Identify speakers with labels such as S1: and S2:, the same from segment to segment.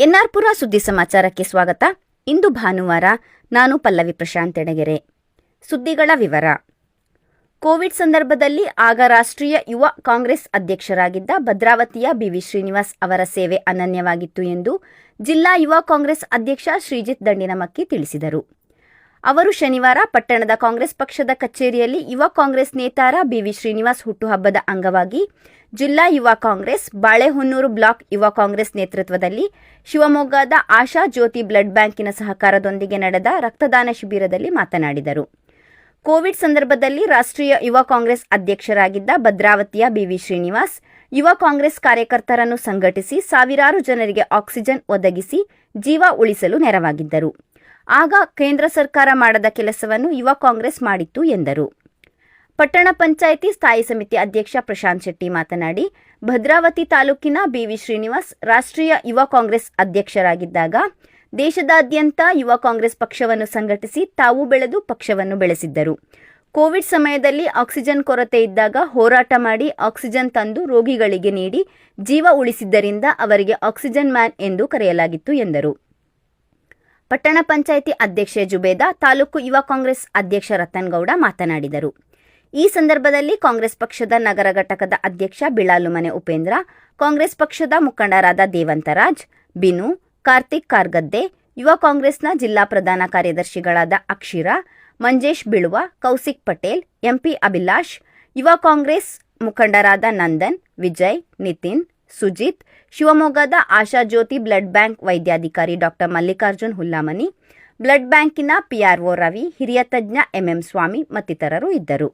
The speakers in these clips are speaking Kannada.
S1: ಎನ್ಆರ್ಪುರ ಸುದ್ದಿ ಸಮಾಚಾರಕ್ಕೆ ಸ್ವಾಗತ. ಇಂದು ಭಾನುವಾರ ನಾನು ಪಲ್ಲವಿ ಪ್ರಶಾಂತ್ ಎಡಗೆರೆ. ಸುದ್ದಿಗಳ ವಿವರ. ಕೋವಿಡ್ ಸಂದರ್ಭದಲ್ಲಿ ಆಗ ರಾಷ್ಟ್ರೀಯ ಯುವ ಕಾಂಗ್ರೆಸ್ ಅಧ್ಯಕ್ಷರಾಗಿದ್ದ ಭದ್ರಾವತಿಯ ಬಿವಿ ಶ್ರೀನಿವಾಸ್ ಅವರ ಸೇವೆ ಅನನ್ಯವಾಗಿತ್ತು ಎಂದು ಜಿಲ್ಲಾ ಯುವ ಕಾಂಗ್ರೆಸ್ ಅಧ್ಯಕ್ಷ ಶ್ರೀಜಿತ್ ದಂಡಿನಮಕ್ಕಿ ತಿಳಿಸಿದರು. ಅವರು ಶನಿವಾರ ಪಟ್ಟಣದ ಕಾಂಗ್ರೆಸ್ ಪಕ್ಷದ ಕಚೇರಿಯಲ್ಲಿ ಯುವ ಕಾಂಗ್ರೆಸ್ ನೇತಾರ ಬಿವಿ ಶ್ರೀನಿವಾಸ್ ಹುಟ್ಟುಹಬ್ಬದ ಅಂಗವಾಗಿ ಜಿಲ್ಲಾ ಯುವ ಕಾಂಗ್ರೆಸ್, ಬಾಳೆಹೊನ್ನೂರು ಬ್ಲಾಕ್ ಯುವ ಕಾಂಗ್ರೆಸ್ ನೇತೃತ್ವದಲ್ಲಿ ಶಿವಮೊಗ್ಗದ ಆಶಾ ಜ್ಯೋತಿ ಬ್ಲಡ್ ಬ್ಯಾಂಕಿನ ಸಹಕಾರದೊಂದಿಗೆ ನಡೆದ ರಕ್ತದಾನ ಶಿಬಿರದಲ್ಲಿ ಮಾತನಾಡಿದರು. ಕೋವಿಡ್ ಸಂದರ್ಭದಲ್ಲಿ ರಾಷ್ಟ್ರೀಯ ಯುವ ಕಾಂಗ್ರೆಸ್ ಅಧ್ಯಕ್ಷರಾಗಿದ್ದ ಭದ್ರಾವತಿಯ ಬಿವಿ ಶ್ರೀನಿವಾಸ್, ಯುವ ಕಾಂಗ್ರೆಸ್ ಕಾರ್ಯಕರ್ತರನ್ನು ಸಂಘಟಿಸಿ ಸಾವಿರಾರು ಜನರಿಗೆ ಆಕ್ಸಿಜನ್ ಒದಗಿಸಿ ಜೀವ ಉಳಿಸಲು ನೆರವಾಗಿದ್ದರು. ಆಗ ಕೇಂದ್ರ ಸರ್ಕಾರ ಮಾಡದ ಕೆಲಸವನ್ನು ಯುವ ಕಾಂಗ್ರೆಸ್ ಮಾಡಿತ್ತು ಎಂದರು. ಪಟ್ಟಣ ಪಂಚಾಯಿತಿ ಸ್ಥಾಯಿ ಸಮಿತಿ ಅಧ್ಯಕ್ಷ ಪ್ರಶಾಂತ್ ಶೆಟ್ಟಿ ಮಾತನಾಡಿ, ಭದ್ರಾವತಿ ತಾಲೂಕಿನ ಬಿವಿ ಶ್ರೀನಿವಾಸ್ ರಾಷ್ಟ್ರೀಯ ಯುವ ಕಾಂಗ್ರೆಸ್ ಅಧ್ಯಕ್ಷರಾಗಿದ್ದಾಗ ದೇಶದಾದ್ಯಂತ ಯುವ ಕಾಂಗ್ರೆಸ್ ಪಕ್ಷವನ್ನು ಸಂಘಟಿಸಿ ತಾವು ಬೆಳೆದು ಪಕ್ಷವನ್ನು ಬೆಳೆಸಿದ್ದರು. ಕೋವಿಡ್ ಸಮಯದಲ್ಲಿ ಆಕ್ಸಿಜನ್ ಕೊರತೆ ಇದ್ದಾಗ ಹೋರಾಟ ಮಾಡಿ ಆಕ್ಸಿಜನ್ ತಂದು ರೋಗಿಗಳಿಗೆ ನೀಡಿ ಜೀವ ಉಳಿಸಿದ್ದರಿಂದ ಅವರಿಗೆ ಆಕ್ಸಿಜನ್ ಮ್ಯಾನ್ ಎಂದು ಕರೆಯಲಾಗಿತ್ತು ಎಂದರು. ಪಟ್ಟಣ ಪಂಚಾಯಿತಿ ಅಧ್ಯಕ್ಷೆ ಜುಬೇದಾ, ತಾಲೂಕು ಯುವ ಕಾಂಗ್ರೆಸ್ ಅಧ್ಯಕ್ಷ ರತನ್ಗೌಡ ಮಾತನಾಡಿದರು. ಈ ಸಂದರ್ಭದಲ್ಲಿ ಕಾಂಗ್ರೆಸ್ ಪಕ್ಷದ ನಗರ ಘಟಕದ ಅಧ್ಯಕ್ಷ ಬಿಳಾಲುಮನೆ ಉಪೇಂದ್ರ, ಕಾಂಗ್ರೆಸ್ ಪಕ್ಷದ ಮುಖಂಡರಾದ ದೇವಂತರಾಜ್, ಬಿನು, ಕಾರ್ತಿಕ್ ಕಾರ್ಗದ್ದೆ, ಯುವ ಕಾಂಗ್ರೆಸ್ನ ಜಿಲ್ಲಾ ಪ್ರಧಾನ ಕಾರ್ಯದರ್ಶಿಗಳಾದ ಅಕ್ಷಿರಾ, ಮಂಜೇಶ್ ಬಿಳುವ, ಕೌಸಿಕ್ ಪಟೇಲ್, ಎಂಪಿ ಅಭಿಲಾಷ್, ಯುವ ಕಾಂಗ್ರೆಸ್ ಮುಖಂಡರಾದ ನಂದನ್, ವಿಜಯ್, ನಿತಿನ್ ಸುಜಿತ್, ಶಿವಮೊಗ್ಗದ ಆಶಾ ಜ್ಯೋತಿ ಬ್ಲಡ್ ಬ್ಯಾಂಕ್ ವೈದ್ಯಾಧಿಕಾರಿ ಡಾಕ್ಟರ್ ಮಲ್ಲಿಕಾರ್ಜುನ್ ಹುಲ್ಲಾಮನಿ, ಬ್ಲಡ್ ಬ್ಯಾಂಕಿನ ಪಿಆರ್ಒ ರವಿ, ಹಿರಿಯ ತಜ್ಞ ಎಂಎಂ ಸ್ವಾಮಿ ಮತ್ತಿತರರು ಇದ್ದರು.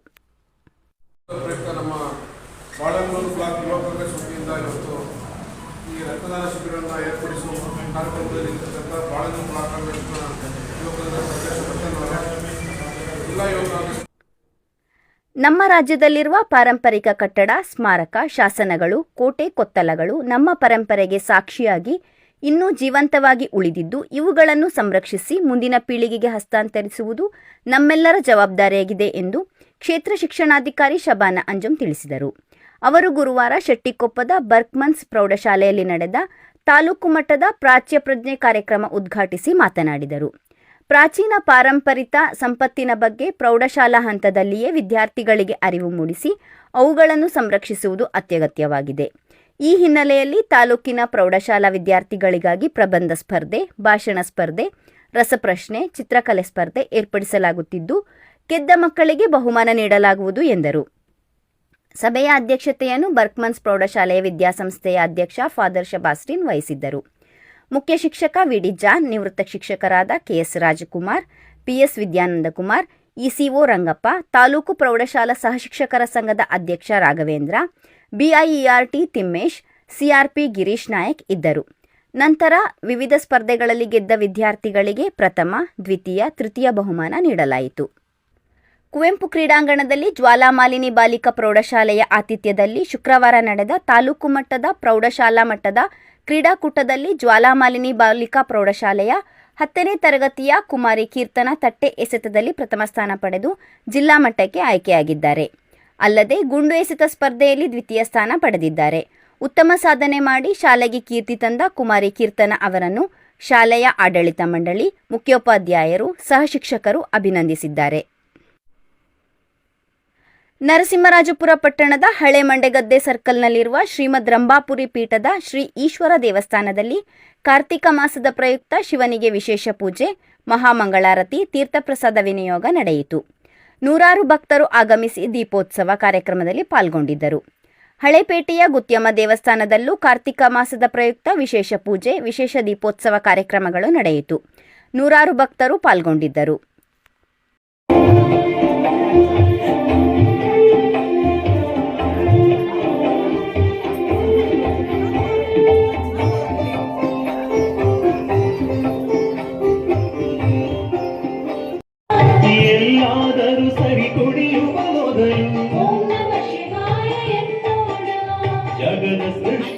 S2: ನಮ್ಮ
S1: ರಾಜ್ಯದಲ್ಲಿರುವ ಪಾರಂಪರಿಕ ಕಟ್ಟಡ, ಸ್ಮಾರಕ, ಶಾಸನಗಳು, ಕೋಟೆ ಕೊತ್ತಲಗಳು ನಮ್ಮ ಪರಂಪರೆಗೆ ಸಾಕ್ಷಿಯಾಗಿ ಇನ್ನೂ ಜೀವಂತವಾಗಿ ಉಳಿದಿದ್ದು, ಇವುಗಳನ್ನು ಸಂರಕ್ಷಿಸಿ ಮುಂದಿನ ಪೀಳಿಗೆಗೆ ಹಸ್ತಾಂತರಿಸುವುದು ನಮ್ಮೆಲ್ಲರ ಜವಾಬ್ದಾರಿಯಾಗಿದೆ ಎಂದು ಕ್ಷೇತ್ರ ಶಿಕ್ಷಣಾಧಿಕಾರಿ ಶಬಾನ ಅಂಜಂ ತಿಳಿಸಿದರು. ಅವರು ಗುರುವಾರ ಶೆಟ್ಟಿಕೊಪ್ಪದ ಬರ್ಕ್ಮನ್ಸ್ ಪ್ರೌಢಶಾಲೆಯಲ್ಲಿ ನಡೆದ ತಾಲೂಕು ಮಟ್ಟದ ಪ್ರಾಚ್ಯ ಪ್ರಜ್ಞೆ ಕಾರ್ಯಕ್ರಮ ಉದ್ಘಾಟಿಸಿ ಮಾತನಾಡಿದರು. ಪ್ರಾಚೀನ ಪಾರಂಪರಿಕ ಸಂಪತ್ತಿನ ಬಗ್ಗೆ ಪ್ರೌಢಶಾಲಾ ಹಂತದಲ್ಲಿಯೇ ವಿದ್ಯಾರ್ಥಿಗಳಿಗೆ ಅರಿವು ಮೂಡಿಸಿ ಅವುಗಳನ್ನು ಸಂರಕ್ಷಿಸುವುದು ಅತ್ಯಗತ್ಯವಾಗಿದೆ. ಈ ಹಿನ್ನೆಲೆಯಲ್ಲಿ ತಾಲೂಕಿನ ಪ್ರೌಢಶಾಲಾ ವಿದ್ಯಾರ್ಥಿಗಳಿಗಾಗಿ ಪ್ರಬಂಧ ಸ್ಪರ್ಧೆ, ಭಾಷಣ ಸ್ಪರ್ಧೆ, ರಸಪ್ರಶ್ನೆ, ಚಿತ್ರಕಲೆ ಸ್ಪರ್ಧೆ ಏರ್ಪಡಿಸಲಾಗುತ್ತಿದ್ದು, ಗೆದ್ದ ಮಕ್ಕಳಿಗೆ ಬಹುಮಾನ ನೀಡಲಾಗುವುದು ಎಂದರು. ಸಭೆಯ ಅಧ್ಯಕ್ಷತೆಯನ್ನು ಬರ್ಕ್ಮನ್ಸ್ ಪ್ರೌಢಶಾಲೆಯ ವಿದ್ಯಾಸಂಸ್ಥೆಯ ಅಧ್ಯಕ್ಷ ಫಾದರ್ ಶಬಾಸ್ಟಿನ್ ವಹಿಸಿದ್ದರು. ಮುಖ್ಯ ಶಿಕ್ಷಕ ವಿಡಿ ಜಾನ್, ನಿವೃತ್ತ ಶಿಕ್ಷಕರಾದ KS Rajkumar, PS Vidyananda Kumar, ECO Rangappa, taluk ಪ್ರೌಢಶಾಲಾ ಸಹಶಿಕ್ಷಕರ ಸಂಘದ ಅಧ್ಯಕ್ಷ ರಾಘವೇಂದ್ರ, ಬಿಐಇಆರ್ಟಿ ತಿಮ್ಮೇಶ್, ಸಿಆರ್ಪಿ ಗಿರೀಶ್ ನಾಯಕ್ ಇದ್ದರು. ನಂತರ ವಿವಿಧ ಸ್ಪರ್ಧೆಗಳಲ್ಲಿ ಗೆದ್ದ ವಿದ್ಯಾರ್ಥಿಗಳಿಗೆ ಪ್ರಥಮ, ದ್ವಿತೀಯ, ತೃತೀಯ ಬಹುಮಾನ ನೀಡಲಾಯಿತು. ಕುವೆಂಪು ಕ್ರೀಡಾಂಗಣದಲ್ಲಿ ಜ್ವಾಲಾಮಾಲಿನಿ ಬಾಲಿಕಾ ಪ್ರೌಢಶಾಲೆಯ ಆತಿಥ್ಯದಲ್ಲಿ ಶುಕ್ರವಾರ ನಡೆದ ತಾಲೂಕು ಮಟ್ಟದ ಪ್ರೌಢಶಾಲಾ ಮಟ್ಟದ ಕ್ರೀಡಾಕೂಟದಲ್ಲಿ ಜ್ವಾಲಾಮಾಲಿನಿ ಬಾಲಿಕಾ ಪ್ರೌಢಶಾಲೆಯ ಹತ್ತನೇ ತರಗತಿಯ ಕುಮಾರಿ ಕೀರ್ತನ ತಟ್ಟೆ ಎಸೆತದಲ್ಲಿ ಪ್ರಥಮ ಸ್ಥಾನ ಪಡೆದು ಜಿಲ್ಲಾ ಮಟ್ಟಕ್ಕೆ ಆಯ್ಕೆಯಾಗಿದ್ದಾರೆ. ಅಲ್ಲದೆ ಗುಂಡು ಎಸೆತ ಸ್ಪರ್ಧೆಯಲ್ಲಿ ದ್ವಿತೀಯ ಸ್ಥಾನ ಪಡೆದಿದ್ದಾರೆ. ಉತ್ತಮ ಸಾಧನೆ ಮಾಡಿ ಶಾಲೆಗೆ ಕೀರ್ತಿ ತಂದ ಕುಮಾರಿ ಕೀರ್ತನ ಅವರನ್ನು ಶಾಲೆಯ ಆಡಳಿತ ಮಂಡಳಿ ಮುಖ್ಯೋಪಾಧ್ಯಾಯರು ಸಹಶಿಕ್ಷಕರು ಅಭಿನಂದಿಸಿದ್ದಾರೆ. ನರಸಿಂಹರಾಜಪುರ ಪಟ್ಟಣದ ಹಳೆ ಮಂಡೆಗದ್ದೆ ಸರ್ಕಲ್ನಲ್ಲಿರುವ ಶ್ರೀಮದ್ ರಂಭಾಪುರಿ ಪೀಠದ ಶ್ರೀ ಈಶ್ವರ ದೇವಸ್ಥಾನದಲ್ಲಿ ಕಾರ್ತಿಕ ಮಾಸದ ಪ್ರಯುಕ್ತ ಶಿವನಿಗೆ ವಿಶೇಷ ಪೂಜೆ, ಮಹಾಮಂಗಳಾರತಿ, ತೀರ್ಥಪ್ರಸಾದ ವಿನಿಯೋಗ ನಡೆಯಿತು. ನೂರಾರು ಭಕ್ತರು ಆಗಮಿಸಿ ದೀಪೋತ್ಸವ ಕಾರ್ಯಕ್ರಮದಲ್ಲಿ ಪಾಲ್ಗೊಂಡಿದ್ದರು. ಹಳೆಪೇಟೆಯ ಗುತ್ಯಮ್ಮ ದೇವಸ್ಥಾನದಲ್ಲೂ ಕಾರ್ತಿಕ ಮಾಸದ ಪ್ರಯುಕ್ತ ವಿಶೇಷ ಪೂಜೆ, ವಿಶೇಷ ದೀಪೋತ್ಸವ ಕಾರ್ಯಕ್ರಮಗಳು ನಡೆಯಿತು. ನೂರಾರು ಭಕ್ತರು ಪಾಲ್ಗೊಂಡಿದ್ದರು.